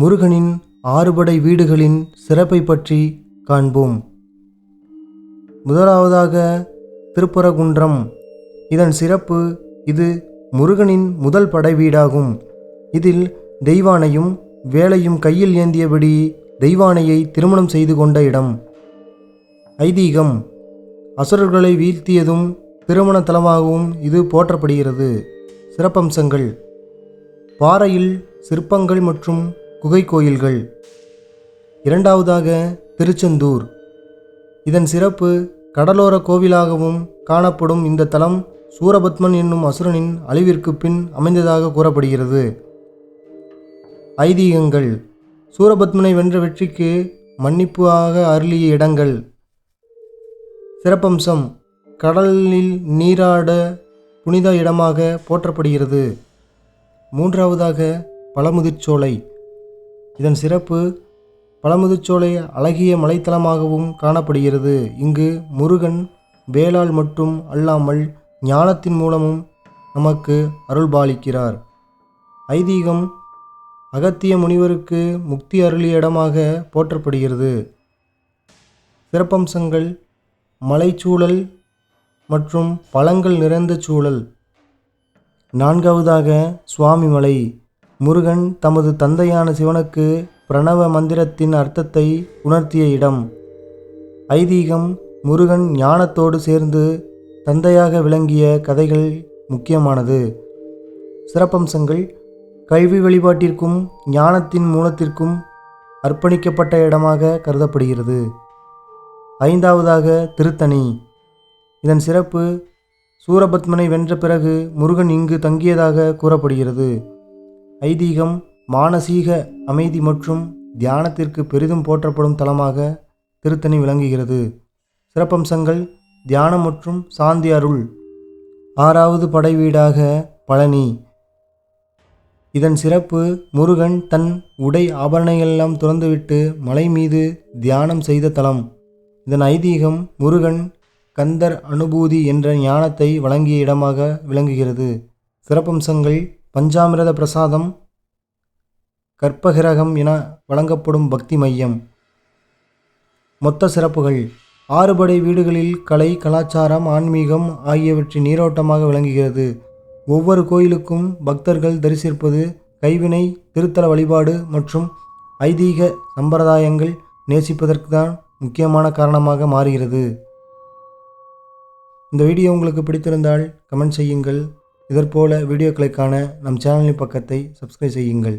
முருகனின் ஆறுபடை வீடுகளின் சிறப்பை பற்றி காண்போம். முதலாவதாக திருப்பரகுன்றம் இதன் சிறப்பு இது முருகனின் முதல் படை வீடாகும். இதில் தெய்வானையும் வேலையும் கையில் ஏந்தியபடி தெய்வானையை திருமணம் செய்து கொண்ட இடம். ஐதீகம். அசுரர்களை வீழ்த்தியதும் திருமண தலமாகவும் இது போற்றப்படுகிறது. சிறப்பம்சங்கள். பாறையில் சிற்பங்கள் மற்றும் குகை கோயில்கள் இரண்டாவதாக திருச்செந்தூர். இதன் சிறப்பு கடலோர கோவிலாகவும் காணப்படும் இந்த தலம் சூரபத்மன் என்னும் அசுரனின் அழிவிற்கு பின் அமைந்ததாக கூறப்படுகிறது. ஐதீகங்கள். சூரபத்மனை வென்ற வெற்றிக்கு மன்னிப்பு ஆக அருளிய இடங்கள். சிறப்பம்சம். கடலில் நீராட புனித இடமாக போற்றப்படுகிறது. மூன்றாவதாக பழமுதிர்ச்சோலை. இதன் சிறப்பு பழமுதிர்ச்சோலை அழகிய மலைத்தலமாகவும் காணப்படுகிறது. இங்கு முருகன் வேளாள் மட்டும் அல்லாமல் ஞானத்தின் மூலமும் நமக்கு அருள்பாலிக்கிறார். ஐதீகம் அகத்திய முனிவருக்கு முக்தி அருளிய இடமாக போற்றப்படுகிறது. சிறப்பம்சங்கள் மலைச்சூழல் மற்றும் பழங்கள் நிறைந்த சூழல். நான்காவதாக சுவாமிமலை. முருகன் தமது தந்தையான சிவனுக்கு பிரணவ மந்திரத்தின் அர்த்தத்தை உணர்த்திய இடம். ஐதீகம் முருகன் ஞானத்தோடு சேர்ந்து தந்தையாக விளங்கிய கதைகள் முக்கியமானது. சிறப்பம்சங்கள். கல்வி வழிபாட்டிற்கும் ஞானத்தின் மூலத்திற்கும் அர்ப்பணிக்கப்பட்ட இடமாக கருதப்படுகிறது. ஐந்தாவதாக திருத்தணி. இதன் சிறப்பு சூரபத்மனை வென்ற பிறகு முருகன் இங்கு தங்கியதாக கூறப்படுகிறது. ஐதீகம் மானசீக அமைதி மற்றும் தியானத்திற்கு பெரிதும் போற்றப்படும் தலமாக திருத்தணி விளங்குகிறது. சிறப்பம்சங்கள் தியானம் மற்றும் சாந்தி அருள். ஆறாவது படை வீடாக பழனி. இதன் சிறப்பு முருகன் தன் உடை ஆபரணங்களெல்லாம் துறந்துவிட்டு மலை மீது தியானம் செய்த தலம். இதன் ஐதீகம் முருகன் கந்தர் அனுபூதி என்ற ஞானத்தை வழங்கிய இடமாக விளங்குகிறது. சிறப்பம்சங்கள் பஞ்சாமிரத பிரசாதம் கற்பகிரகம் என வழங்கப்படும் பக்தி மையம். மொத்த சிறப்புகள் ஆறுபடை வீடுகளில் கலை கலாச்சாரம் ஆன்மீகம் ஆகியவற்றின் நீரோட்டமாக விளங்குகிறது. ஒவ்வொரு கோயிலுக்கும் பக்தர்கள் தரிசிப்பது கைவினை திருத்தல வழிபாடு மற்றும் ஐதீக சம்பிரதாயங்கள் நேசிப்பதற்கு தான் முக்கியமான காரணமாக மாறுகிறது. இந்த வீடியோ உங்களுக்கு பிடித்திருந்தால் கமெண்ட் செய்யுங்கள். இதற்போல வீடியோக்களுக்கான நம் சேனலின் பக்கத்தை சப்ஸ்கிரைப் செய்யுங்கள்.